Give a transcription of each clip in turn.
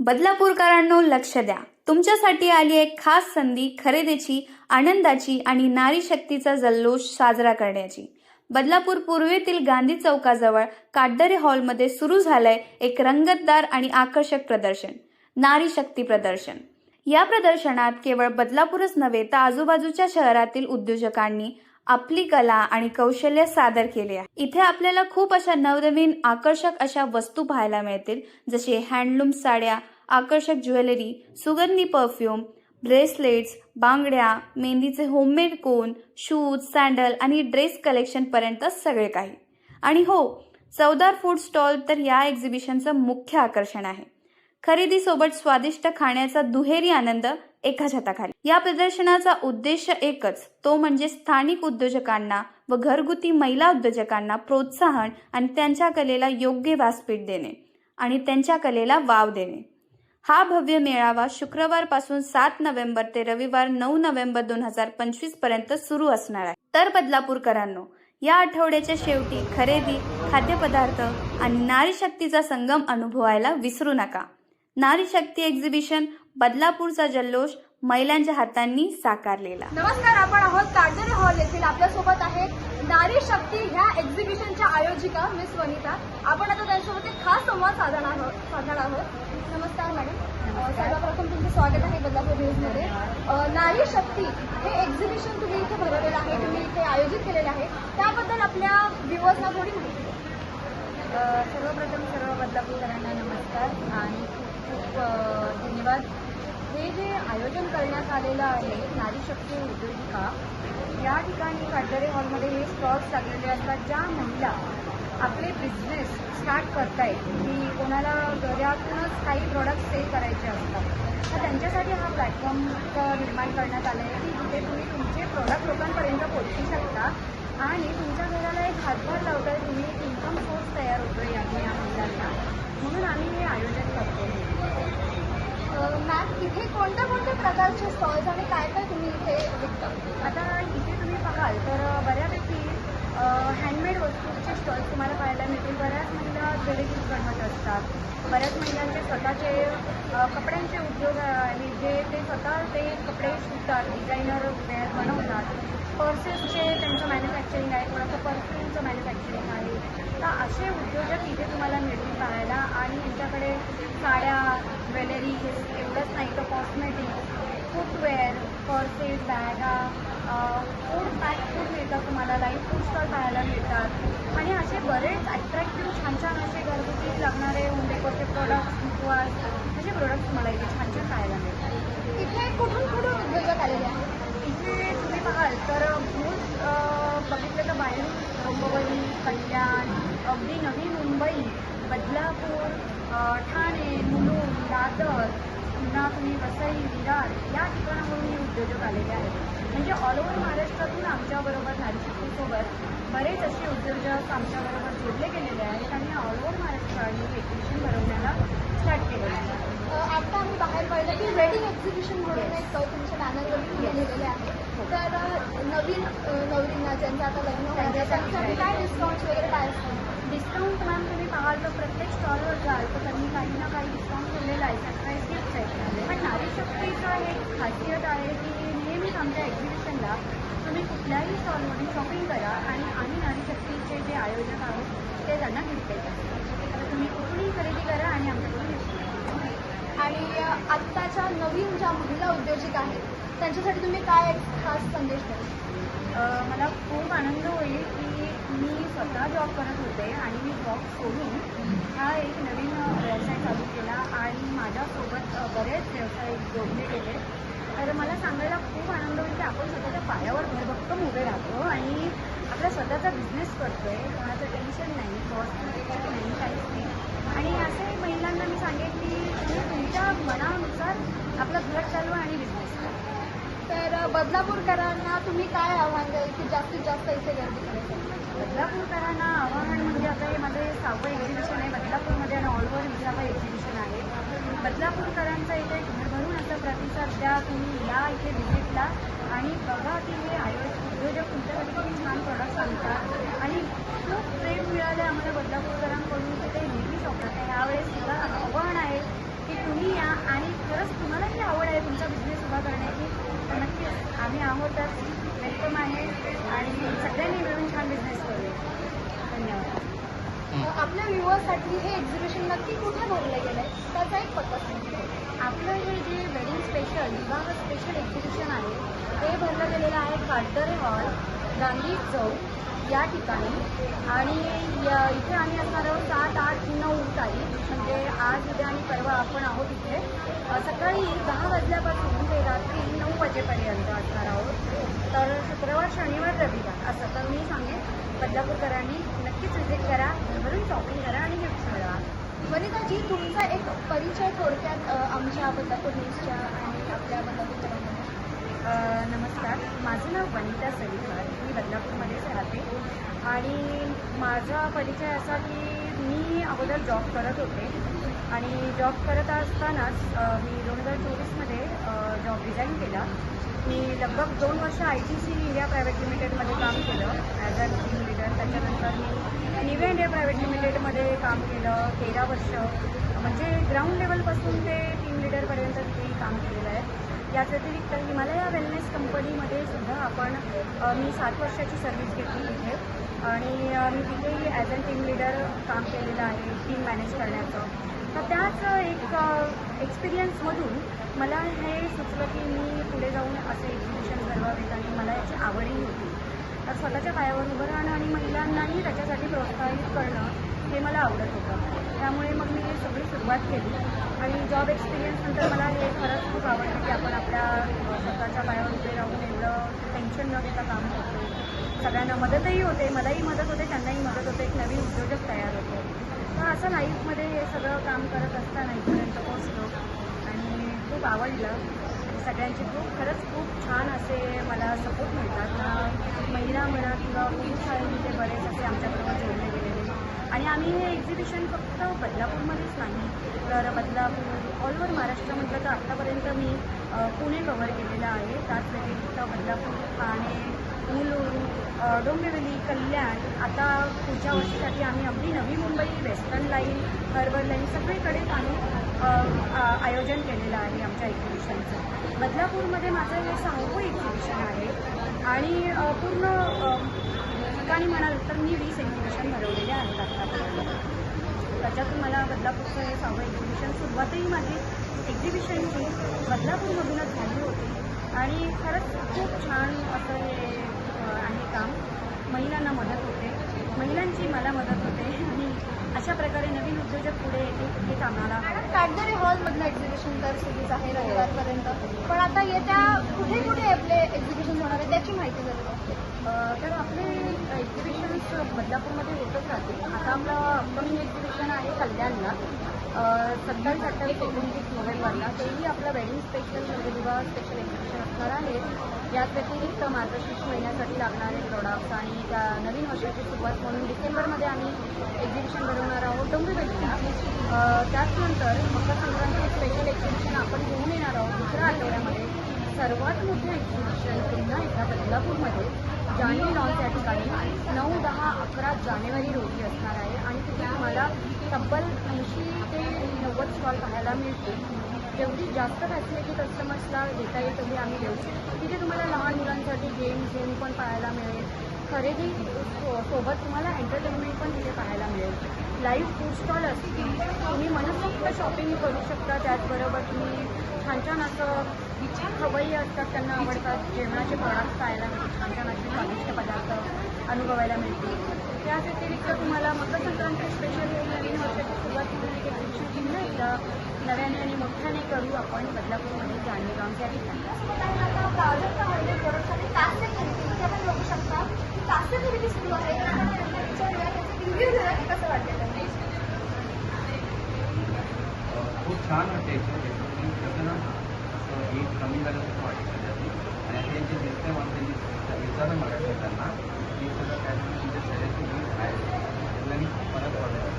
बदलापूरकारांनो लक्ष द्या. तुमच्यासाठी आली एक खास संधी खरेदीची आनंदाची आणि नारी शक्तीचा जल्लोष साजरा करण्याची. बदलापूर पूर्वेतील गांधी चौकाजवळ काटदरे हॉलमध्ये सुरू झालंय एक रंगतदार आणि आकर्षक प्रदर्शन नारी शक्ती प्रदर्शन. या प्रदर्शनात केवळ बदलापूरच नव्हे तर आजूबाजूच्या शहरातील उद्योजकांनी आपली कला आणि कौशल्य सादर केले आहे. इथे आपल्याला खूप अशा नवनवीन आकर्षक अशा वस्तू पाहायला मिळतील जसे हँडलूम साड्या आकर्षक ज्वेलरी सुगंधी परफ्यूम ब्रेसलेट्स बांगड्या मेहंदीचे होममेड कोन शूज सँडल आणि ड्रेस कलेक्शनपर्यंत सगळे काही. आणि हो चवदार फूड स्टॉल तर या एक्झिबिशनचं मुख्य आकर्षण आहे. खरेदीसोबत स्वादिष्ट खाण्याचा दुहेरी आनंद एका छताखाली. या प्रदर्शनाचा उद्देश एकच तो म्हणजे स्थानिक उद्योजकांना व घरगुती महिला उद्योजकांना प्रोत्साहन आणि त्यांच्या कलेला योग्य व्यासपीठ देणे आणि त्यांच्या कलेला वाव देणे. हा भव्य मेळावा शुक्रवारपासून सात नोव्हेंबर ते रविवार नऊ नोव्हेंबर दोन हजार पंचवीसपर्यंत सुरू असणार आहे. तर बदलापूरकरांनो या आठवड्याच्या शेवटी खरेदी खाद्यपदार्थ आणि नारी शक्तीचा संगम अनुभवायला विसरू नका. नारी शक्ती एक्झिबिशन बदलापूरचा जल्लोष महिलांच्या हातांनी साकारलेला. नमस्कार आपण आहोत हॉल येथील आपल्यासोबत आहेत नारी शक्ती ह्या एक्झिबिशनच्या आयोजिका मिस वनिता आपण आता त्यांच्यासोबत एक खास संवाद साधणार आहोत साधणार आहोत. नमस्कार मॅडम सर्वप्रथम तुमचं स्वागत आहे बदलापूर न्यूजमध्ये नारी शक्ती हे एक्झिबिशन तुम्ही इथे भरवलेलं आहे तुम्ही इथे आयोजित केलेलं आहे. त्याबद्दल आपल्या व्ह्युअर्सना थोडी माहिती सर्वप्रथम सर्व बदलापूरकरांना नमस्कार आणि खूप खूप धन्यवाद. हे जे आयोजन करण्यात आलेलं आहे नारी शक्ती उद्योजिका या ठिकाणी काटदरे हॉलमध्ये हे स्टॉल्स लागलेले असतात ज्या महिला आपले बिझनेस स्टार्ट करतायत. की कोणाला घरातूनच काही प्रोडक्ट सेल करायचे असतात. तर त्यांच्यासाठी हा प्लॅटफॉर्म निर्माण करण्यात आला आहे की जिथे तुम्ही तुमचे प्रोडक्ट लोकांपर्यंत पोहोचू शकता आणि तुमच्या घराला एक हातभार लावताय तुम्ही एक इन्कम सोर्स तयार होतो या महिलांना. म्हणून आम्ही हे आयोजन करतो मॅम इथे कोणत्या कोणत्या प्रकारचे स्टॉल्स आणि काय काय तुम्ही इथे विकता? आता इथे तुम्ही पाहाल तर बऱ्यापैकी हँडमेड वस्तूंचे स्टॉल्स तुम्हाला पाहायला मिळतील. बऱ्याच महिला ज्वेलरीज बनवत असतात. बऱ्याच महिलांचे स्वतःचे कपड्यांचे उद्योग जे ते स्वतः ते कपडे शिवतात डिझायनर वेअर बनवतात. पर्सेसचे त्यांचं मॅन्युफॅक्चरिंग आहे कोणाचं परफ्यूमचं मॅन्युफॅक्चरिंग आहे तर असे उद्योजक इथे तुम्हाला मिळतील पाहायला. आणि यांच्याकडे साड्या ज्वेलरी एवढंच नाही तर कॉस्मेटिक फुटवेअर पर्सेस बॅगा फूड पॅक फूड मिळतात तुम्हाला. लाईफ फूड स्टॉल पाहायला मिळतात. आणि असे बरेच अट्रॅक्टिव्ह छान छान असे घरगुती लागणारे होम डेकोरचे प्रोडक्ट्स किंवा असे प्रोडक्ट्स तुम्हाला इथे छान छान पाहायला मिळतात. इथे कुठून कुठून उद्योजक आलेले आहेत? इथे तुम्ही पाहाल तर मूळ बघितलं तर बाहेर डोंबिवली कल्याण अगदी नवी मुंबई बदलापूर ठाणे मुलुंड दादर पुन्हा तुम्ही वसई विरार या ठिकाणावरून हे उद्योजक आलेले आहेत. म्हणजे ऑल ओव्हर महाराष्ट्रातून आमच्याबरोबर नारीशक्तीसोबत बरेच असे उद्योजक आमच्याबरोबर जोडले गेलेले आहेत आणि ऑल ओव्हर महाराष्ट्र आणि वेकेशन भरवण्याला स्टार्ट केलेलं आहे आता आम्ही बाहेर पाहिलं की वेडिंग एक्झिबिशन म्हणून एक तुमच्या बॅनरवरती लिहिलेले आहे. तर नवीन नवरींना ज्यांचं आता लग्न होणार आहे त्यांच्यासाठी काय डिस्काउंट्स वगैरे काय असतात? डिस्काउंट मॅम तुम्ही पाहाल तर प्रत्येक स्टॉलवर जाल तर त्यांनी काही ना काही डिस्काउंट ठेवलेला आहे सरप्राईज गिफ्ट आहे. पण नारी शक्तीचं एक खासियत आहे की नेहमीच आमच्या एक्झिबिशनला तुम्ही कुठल्याही स्टॉलमधून शॉपिंग करा आणि आम्ही नारी शक्तीचे जे आयोजक आहोत ते त्यांना गिफ्ट देतात. तर तुम्ही कुठूनही खरेदी करा आणि आमच्याकडून घ्या. आणि आत्ताच्या नवीन ज्या महिला उद्योजक आहेत त्यांच्यासाठी तुम्ही काय एक खास संदेश द्याल? मला खूप आनंद होईल की मी स्वतः जॉब करत होते आणि मी जॉब सोडून हा एक नवीन व्यवसाय चालू केला आणि माझ्यासोबत बरेच व्यवसाय जोडले गेले. तर मला सांगायला खूप आनंद होईल की आपण स्वतःच्या पायावर भरभक्कम उभे राहतो आणि आपला स्वतःचा बिझनेस करतोय कोणाचं टेन्शन नाही कॉस्ट नाही काहीच नाही आणि असे महिलांना मी सांगेन की तुम्ही तुमच्या मनानुसार आपलं घर चालू आणि बिझनेस तर बदलापूरकरांना तुम्ही काय आव्हान द्याल की जास्तीत जास्त इथे गर्दी करायची बदलापूरकरांना आव्हान म्हणजे आता हे माझं हे सहावं एक्झिबिशन आहे. बदलापूरमध्ये आणि ऑल ओव्हर विसावं एक्झिबिशन आहे. बदलापूरकरांचा इथे भरभरून असा प्रतिसाद द्या. तुम्ही या इथे व्हिजिटला आणि बघा की हे आयोजक उद्योजक तुमच्यासाठी किती छान प्रॉडक्ट आणतात आणि खूप प्रेम मिळालं आम्हाला बदलापूरकरांकडून. की ते नेहमीच आहे यावेळेस सुद्धा आव्हान आहे की तुम्ही खरंच तुम्हालाही आवड आहे तुमचा बिझनेस उभा करण्याची तर नक्कीच आम्ही आहोतच वेलकम आहे आणि सगळ्यांनी मिळून छान बिझनेस करूया. धन्यवाद. आपल्या व्ह्युअर्ससाठी हे एक्झिबिशन नक्की कुठे भरलं गेलं आहे त्याचा एक पत्ता सांगितलं आपलं हे जे वेडिंग स्पेशल विवाह स्पेशल एक्झिबिशन आहे ते भरलं गेलेलं आहे काटदरे हॉल गांधी चौक या ठिकाणी. आणि या- इथे आम्ही असणार आहोत सात आठ नऊ तारीख. म्हणजे आज उद्या आणि परवा आपण आहोत इथे. सकाळी दहा वाजल्यापासून ते रात्री नऊ वाजेपर्यंत असणार आहोत. तर शुक्रवार शनिवार रविवार असं तर मी सांगेन. बदलापूरकरांनी नक्कीच विजिट करा घरून शॉपिंग करा आणि गिफ्ट मिळवा. वनिताजी तुमचा एक परिचय थोडक्यात आमच्या बदलापूर न्यूजच्या आणि आपल्या बदलापूरकरांमध्ये नमस्कार. माझं नाव वनिता सलीकर मी बदलापूरमध्येच राहते. आणि माझा परिचय असा की मी अगोदर जॉब करत होते. आणि जॉब करत असतानाच मी दोन हजार चोवीसमध्ये जॉब रिझाईन केला. मी लगभग दोन वर्ष I T C India private लिमिटेडमध्ये काम केलं. ॲज अ टीम लिडर त्याच्यानंतर मी निव्या इंडिया प्रायव्हेट लिमिटेडमध्ये काम केलं. तेरा वर्ष. म्हणजे ग्राउंड लेवलपासून ते टीम लिडरपर्यंत मी काम केलेलं आहे. याच व्यतिरिक्त हिमालया वेलनेस कंपनीमध्ये सुद्धा आपण मी सात वर्षाची सर्व्हिस घेतली इथे. आणि मी तिथेही ॲज अ टीम लीडर काम केलेलं आहे टीम मॅनेज करण्याचं. तर त्याच एक एक्सपिरियन्समधून मला हे सुचलं की मी पुढे जाऊन असे एक्झिबिशन ठरवावेत आणि मला याची आवडही होती. तर स्वतःच्या पायावर उभं राहणं आणि महिलांनाही त्याच्यासाठी प्रोत्साहित करणं हे मला आवडत होतं. त्यामुळे मग मी सगळी सुरुवात केली. आणि जॉब एक्सपिरियन्स नंतर मला हे खरंच खूप आवडतं की आपण आपल्या स्वतःच्या पायावर उभे राहून एवढं टेन्शन न घेता काम करतो. सगळ्यांना मदतही होते मलाही मदत होते त्यांनाही मदत होते. एक नवीन उद्योजक तयार होते. तर असं लाईफमध्ये हे सगळं काम करत असताना इथपर्यंत पोचलो आणि खूप आवडलं. सगळ्यांचे खूप खरंच खूप छान असे मला सपोर्ट मिळतात. महिला म्हणा किंवा पुरुष आहे ते बरेच असे आमच्याबरोबर जोडले गेले आणि आम्ही हे एक्झिबिशन फक्त बदलापूरमध्येच नाही तर बदलापूर ऑल ओव्हर महाराष्ट्र म्हटलं तर आत्तापर्यंत मी पुणे कव्हर केलेलं आहे. त्याच व्यतिरिक्त बदलापूर ठाणे मुलुरू डोंबिवली कल्याण आता पुढच्या वर्षीसाठी आम्ही अगदी Navi Mumbai western line harbour line सगळीकडेच आम्ही आयोजन केलेलं आहे आमच्या एक्झिबिशनचं बदलापूरमध्ये माझं हे सहावं एक्झिबिशन आहे. आणि पूर्ण ठिकाणी म्हणाल तर मी वीस एक्झिबिशन भरवलेले आहेत आत्तापर्यंत त्याच्यातून मला बदलापूरचं हे सहावं एक्झिबिशन सुरुवातही माझी एक्झिबिशनची बदलापूरमधूनच झाली होती. आणि खरंच खूप छान असं हे आहे काम. महिलांना मदत होते. महिलांची मला मदत होते. आणि अशा प्रकारे नवीन उद्योजक पुढे येतील हे कामाला मॅडम काटदरे हॉलमधलं एक्झिबिशन तर सुरूच आहे रविवारपर्यंत. पण आता येत्या कुठे कुठे आपले एक्झिबिशन होणार आहे त्याची माहिती जर द्या. अ, तर आपले एक्झिबिशन्स बदलापूरमध्ये होतच राहतील. आता आपलं अपकमिंग एक्झिबिशन आहे कल्याणला. सत्तावीस अठ्ठावीस एकोणतीस नोव्हेंबरला. तेही आपलं वेडिंग स्पेशल म्हणजे विवाह स्पेशल एक्झिबिशन असणार आहे. याच व्यतिरिक्त मार्गशीर्ष महिन्यासाठी लागणारे प्रोडक्ट्स आणि त्या नवीन वर्षाची सुरुवात म्हणून डिसेंबरमध्ये आम्ही एक्झिबिशन भरवणार आहोत डोंबिवलीला त्याचनंतर मकर संक्रांती स्पेशल एक्झिबिशन आपण घेऊन येणार आहोत दुसऱ्या आठवड्यामध्ये. सर्वात मोठं एक्झिबिशन पुन्हा एकदा बदलापूरमध्ये. जानेवारी लॉन्च या ठिकाणी नऊ दहा अकरा जानेवारी रोजी असणार आहे. आणि तिथे तुम्हाला तब्बल ऐंशी ते नव्वद स्टॉल पाहायला मिळतील. जेवढी जास्त फॅसिलिटी कस्टमर्सला देता येईल तेवढी आम्ही देऊ. तिथे तुम्हाला लहान मुलांसाठी गेम झेम पण पाहायला मिळेल. खरेदी सोबत तुम्हाला एंटरटेनमेंट पण तिथे पाहायला मिळेल. लाईव्ह फूड स्टॉल असतील तुम्ही मनसोक्त शॉपिंग करू शकता. त्याचबरोबर तुम्ही छान छान असं छान खवय्ये असतात त्यांना आवडतात. जेवणाचे प्रॉडक्ट खायला मिळतील छान छान असे स्वादिष्ट पदार्थ अनुभवायला मिळतील. त्या व्यतिरिक्त तुम्हाला मकर संक्रांती स्पेशल नवीन वर्षाची सुरुवात म्हणून एक एकदा नव्याने आणि मोठ्याने करू आपण. बदलापूरमध्ये जाणीगाव त्या ठिकाणी बघू शकता कास्य खरेदी इथे आपण बघू शकता की कास्य खरेदी सुरू आहे विचारूया त्याचे रिव्ह्यू घेऊया की कसं वाटतं त्यांना खूप छान वाटते की कसं ना असं हे कमी झाल्यासारखं वाटतं आणि ते जे दिसते मला त्यांनी विचारलं मला त्यांना की सगळं त्यातून तुमच्या शरीराची वीज आहे त्याच्यानी परत वाटत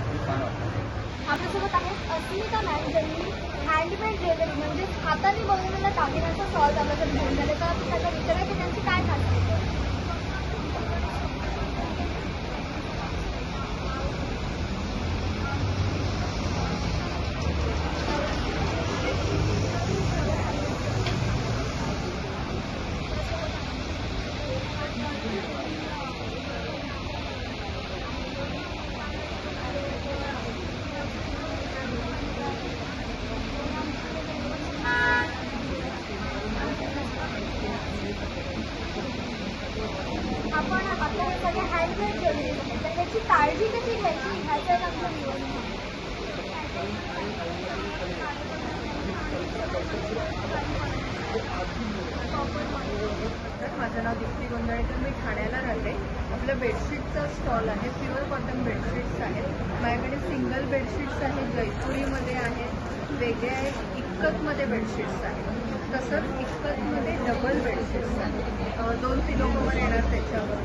खूप छान वाटतं आपल्यासोबत आहे अस्मिता मॅम ज्यांनी हँडमेड ज्वेलरी म्हणजे हाताने बनवलेला दागिन्यांचा सॉल्ट आपल्याकडे घेऊन गेले. तर त्याचा विचारायचं की त्यांची काय खासियत आहे माझं नाव दीप्ती गोंधळेकर मी ठाण्याला राहते आपलं बेडशीटचा स्टॉल आहे प्युअर कॉटन बेडशीट्स आहेत माझ्याकडे सिंगल बेडशीट्स आहेत आहेत. वेगळे आहेत. इक्कतमध्ये बेडशीट्स आहेत. तसंच इक्कतमध्ये डबल बेडशीट्स आहेत. दोन किलो येणार त्याच्यावर.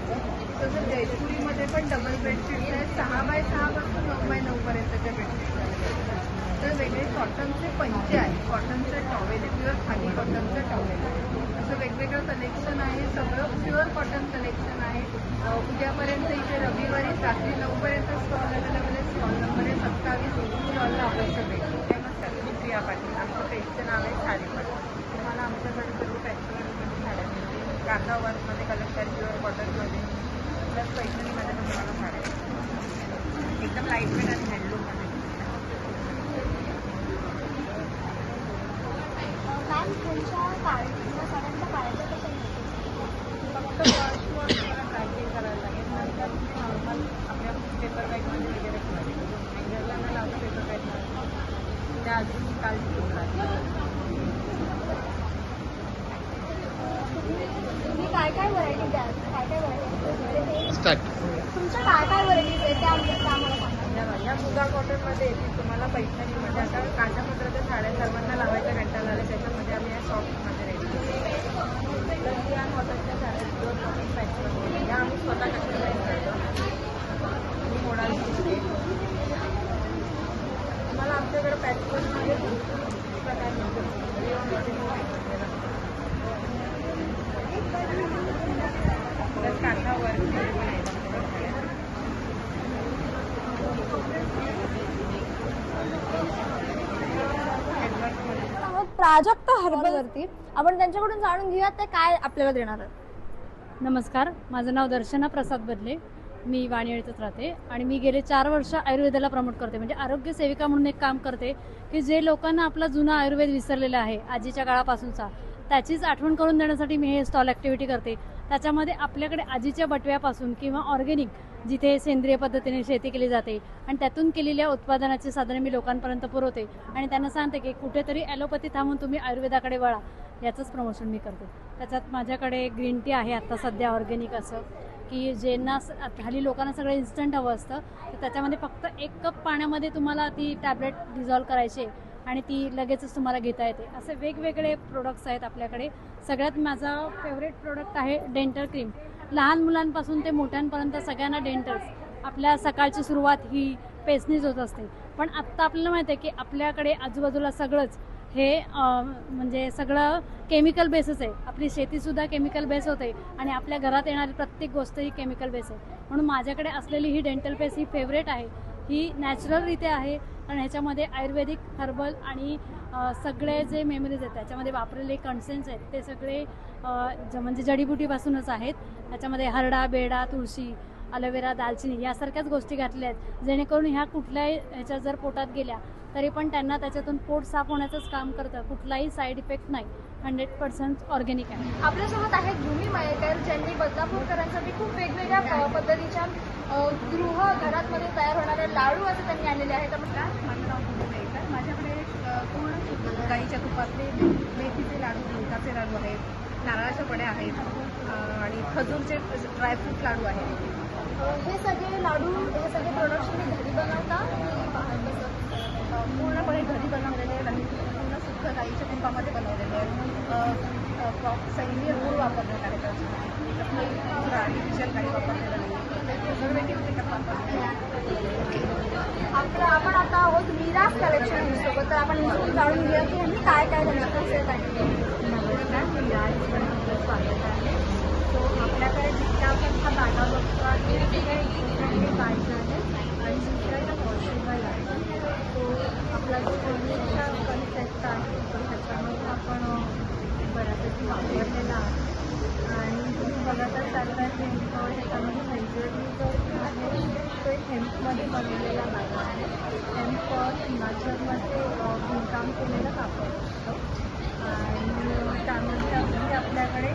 तसंच जयपुरीमध्ये पण डबल बेडशीट्स आहेत. सहा बाय सहापासून नऊ बाय नऊपर्यंतच्या बेडशीट्स आहेत. तर वेगळे कॉटनचे पंचे आहेत. कॉटनचे टॉवेल प्युअर खाली कॉटनचं टॉवेल असं वेगवेगळं कलेक्शन आहे. सगळं प्युअर कॉटन कलेक्शन आहे. उद्यापर्यंत इथे रविवारी रात्री नऊपर्यंत स्टॉल अवेलेबल आहे स्टॉल नंबर आहे सत्तावीस स्टॉलला आवश्यक आहे. नमस्कार मी प्रिया पाटील. आमचं पेजचं नाव आहे साडी पाटील. तुम्हाला आमच्याकडे सर्व फॅक्टरीमध्ये साड्या मिळतील कांदा वर्कमध्ये कलंकारी प्युअर कॉटनमध्ये प्लस पैठणीमध्ये पण तुम्हाला साड्या एकदम लाइट वेट आणि हँडलूममध्ये मॅम तुमच्या काळजीच्या साड्यांच्या काळजी कशा फक्त वॉशवर तुम्हाला पॅकिंग करायला लागेल नंतर तुम्ही नॉर्मल आपल्या पेपर बॅगमध्ये वगैरे ठेवायचे हँगरला न लावता पेपर बॅगमध्ये त्या अजून काळजी घेऊन राहते तुम्ही काय काय व्हरायटी द्याल काय काय व्हरायटी तुमच्या काय काय व्हरायटीज आहेत त्या आमच्या त्या आम्हाला सांगा या या मुगा कॉटनमध्ये येतील तुम्हाला पैठणीमध्ये आता साड्या सर्वांना लावायच्या कंटाळा आल्या त्याच्यामध्ये आम्ही या सॉफ्टमध्ये रेडी तर साड्या प्युअर कॉटन या आम्ही स्वतः कस्टमाइज करतो आणि मोडाल शिवते तुम्हाला आमच्याकडे प्रकार मिळतो पण तर कांदा वर्क प्राजक्त हर्बलवरती आपण त्यांच्याकडून जाणून घेऊयात ते काय आपल्याला देणार आहेत. नमस्कार माझं नाव दर्शना प्रसाद बदले. मी वाणियळीतच राहते आणि मी गेले चार वर्ष आयुर्वेदाला प्रमोट करते. म्हणजे आरोग्य सेविका म्हणून एक काम करते की जे लोकांना आपला जुना आयुर्वेद विसरलेला आहे आजीच्या काळापासूनचा त्याचीच आठवण करून देण्यासाठी मी हे स्टॉल ॲक्टिव्हिटी करते. त्याच्यामध्ये आपल्याकडे आजीच्या बटव्यापासून किंवा ऑर्गॅनिक जिथे सेंद्रिय पद्धतीने शेती केली जाते आणि त्यातून केलेल्या उत्पादनाची साधने मी लोकांपर्यंत पुरवते. आणि त्यांना सांगते की कुठेतरी ॲलोपॅथी थांबून तुम्ही आयुर्वेदाकडे वळा. याचंच प्रमोशन मी करते. त्याच्यात माझ्याकडे ग्रीन टी आहे आत्ता सध्या ऑर्गेनिक असं की ज्यांना हल्ली लोकांना सगळं इन्स्टंट हवं असतं तर त्याच्यामध्ये फक्त एक कप पाण्यामध्ये तुम्हाला ती टॅबलेट डिझॉल्व करायची आणि ती लगेचच तुम्हाला घेता येते. असे वेगवेगळे प्रोडक्ट्स आहेत आपल्याकडे. सगळ्यात माझा फेवरेट प्रोडक्ट आहे डेंटल क्रीम लहान मुलांपासून ते मोठ्यांपर्यंत सगळ्यांना डेंटल्स. आपल्या सकाळची सुरुवात ही पेसनीच होत असते. पण आत्ता आपल्याला माहिती आहे की आपल्याकडे आजूबाजूला सगळंच हे म्हणजे सगळं केमिकल बेसच आहे. आपली शेतीसुद्धा केमिकल बेस होते आणि आपल्या घरात येणारी प्रत्येक गोष्ट ही केमिकल बेस आहे. म्हणून माझ्याकडे असलेली ही डेंटल पेस्ट ही फेवरेट आहे. ही नॅचरलरित्या आहे. कारण ह्याच्यामध्ये आयुर्वेदिक हर्बल आणि सगळे जे मेमरीज आहेत त्याच्यामध्ये वापरलेले कन्सेन्स आहेत ते सगळे म्हणजे जडीबुटीपासूनच आहेत. त्याच्यामध्ये हरडा बेडा तुळशी अलोवेरा दालचिनी यासारख्याच गोष्टी घातल्या आहेत. जेणेकरून ह्या कुठल्याही ह्याच्या जर पोटात गेल्या तरी पण त्यांना त्याच्यातून पोट साफ होण्याचंच काम करतं. कुठलाही साईड इफेक्ट नाही. हंड्रेड पर्सेंट ऑर्गॅनिक आहे. आपल्यासोबत आहेत भूमी मयेकर ज्यांनी बदलापूरकरांसाठी खूप वेगवेगळ्या पद्धतीच्या गृह घरातमध्ये तयार होणारे लाडू असं त्यांनी आणलेले आहेत. माझं नाव माझ्याकडे पूर्ण गाईच्या तुपातले मेथीचे लाडू डिंकाचे लाडू आहेत. नारळाच्या पड्या आहेत आणि खजूरचे ड्रायफ्रूट लाडू आहेत. हे सगळे लाडू हे सगळे प्रोडक्ट्स तुम्ही घरी बनवता पूर्णपणे घरी बनवलेले आहेत. आणि पूर्ण शुद्ध गाईच्या तुपामध्ये बनवलेले आहेत. सैन्य गूळ वापरलेला आहे. त्याच्यामध्ये आर्टिफिशियल काही वापरलेलं नाही आपण आता आहोत मिराज कलेक्शन सोबत. तर आपण जाणून घेऊया की काय काय त्यांचं स्वागत आहे. सो आपल्याकडे जितक्या आपण हा बघतो आहे तिथे हे बायचं आहे आणि दुसरा पॉसिबल आहे. आपला जो कोणीचा कन्सेप्ट आहे तो त्याच्यामध्ये आपण बऱ्यापैकी वापरलेला आहे. आणि तुम्ही बघत असाल तर हेम्प ह्याच्यामध्ये मेजरली जो आहे तो एक हेम्पमध्ये बनवलेला दादा आहे. हेम्प हिमाचलमध्ये काम केलेलं कापड असतं. आणि त्यामध्ये अगदी आपल्याकडे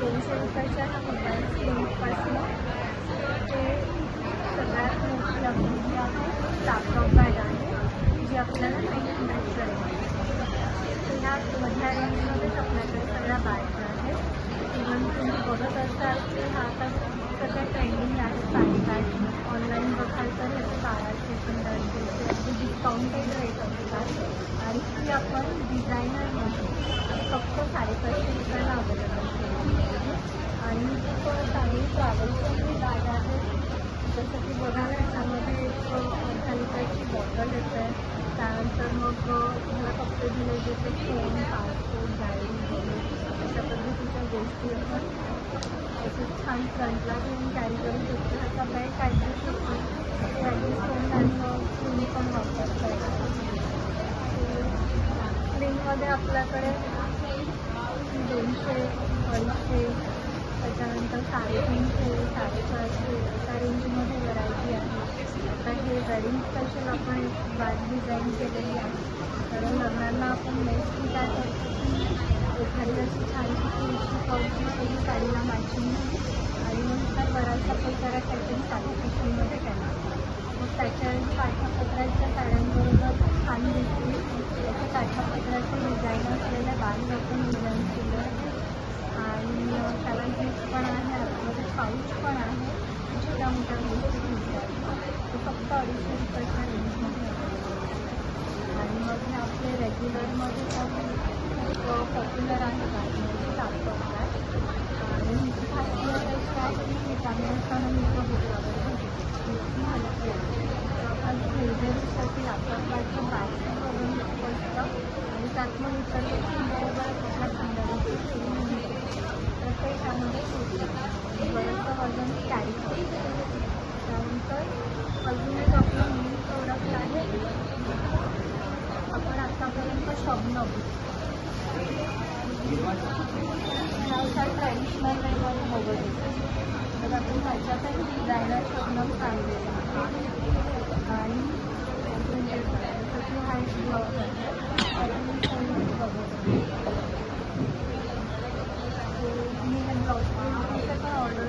दोनशे रुपयाच्या ह्या मोबाईल स्क्रीनपासून ते सगळ्यात मोठी आपली आहे लॅपटॉप बॅग आहे जी आपल्याला नाईन हंड्रेडच्या रेंजमध्ये तर ह्या मधल्या रेंजमध्येच आपल्याकडे सगळ्या बॅग्स आहेत. आहे इव्हन तुम्ही बघत असाल की हा आता सध्या ट्रेंडिंग आहे साडी पॅक ऑनलाईन बघाल तर याचे बाराशे पंधराशे अगदी डिस्काउंटेड रेट असतात आणि ती आपण डिझायनरमध्ये फक्त साडेपाचशे रुपयाला अवेलेबल आणि खूप साडी ट्रॅव्हल्सची बॅग आहे. जसं की बघायला त्यामध्ये एक अर्धा बॉटल येते. त्यानंतर मग मला कपडे दिले जसे फोन पासपोर्ट डायरी अशा पद्धतीच्या गोष्टी असतात तसेच छान फ्रंटला घेऊन कॅरी करू शकतो ह्याचा बॅग ॲडजस्ट होतो ते ॲडजस्ट करून आणि तुम्ही पण वापरता स्लिंगमध्ये आपल्याकडे दोनशे अडीचशे त्याच्यानंतर साडेतीनशे साडेचारशे त्या रेंजमध्ये व्हरायटी आहे आता हे वेडिंग स्पेशल आपण बॅग डिझाईन केलेली आहे कारण लग्नांना आपण मोस्टली काय करतो एखादी अशी छानशी तुळशी पावची केली काढला मॅचिंग आणि मग त्या बराचसा प्रकारात काहीतरी साडी पिशवीमध्ये केला मग त्याच्या काठापत्राच्या साड्यांबरोबर छान दिसते त्याच्या काठापत्राचे डिझाईन असलेल्या बॅग आपण डिझाईन केलं आणि त्याला गिफ्ट पण आहे आतमध्ये पाऊच पण आहे. छोट्या मोठ्या गोष्टी मिळतात ते फक्त अडीचशे रुपयाच्या रेंजमध्ये आणि मग हे आपले रेग्युलरमध्ये त्यामध्ये सुटतं बरंचसं वजन कॅरी करतं त्यानंतर 991 màu vàng người ta cũng phải cho các designer chọn nấm vàng để bán thương hiệu thực hiện hai chiều và thương hiệu màu vàng mình gọi các order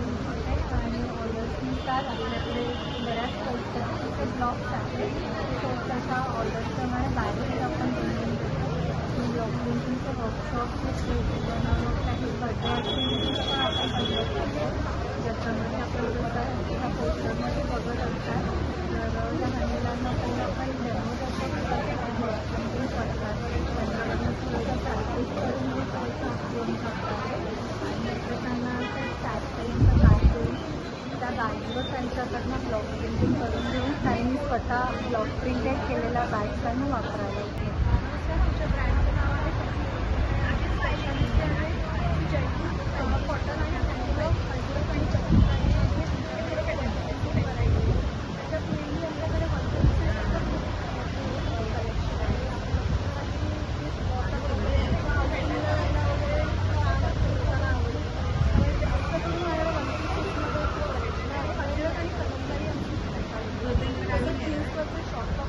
का आपल्याकडे बऱ्याच कोर्सचे ब्लॉक्स आहेत कोर्साच्या ऑर्डरप्रमाणे बाहेर आपण पेमेंट देतो वर्कशॉपचे त्यांच्याकडनं ब्लॉक प्रिंटिंग करून घेऊन त्यांनी स्वतः ब्लॉक प्रिंटेड केलेला बॅग त्यांना वापरायला 的最爽的。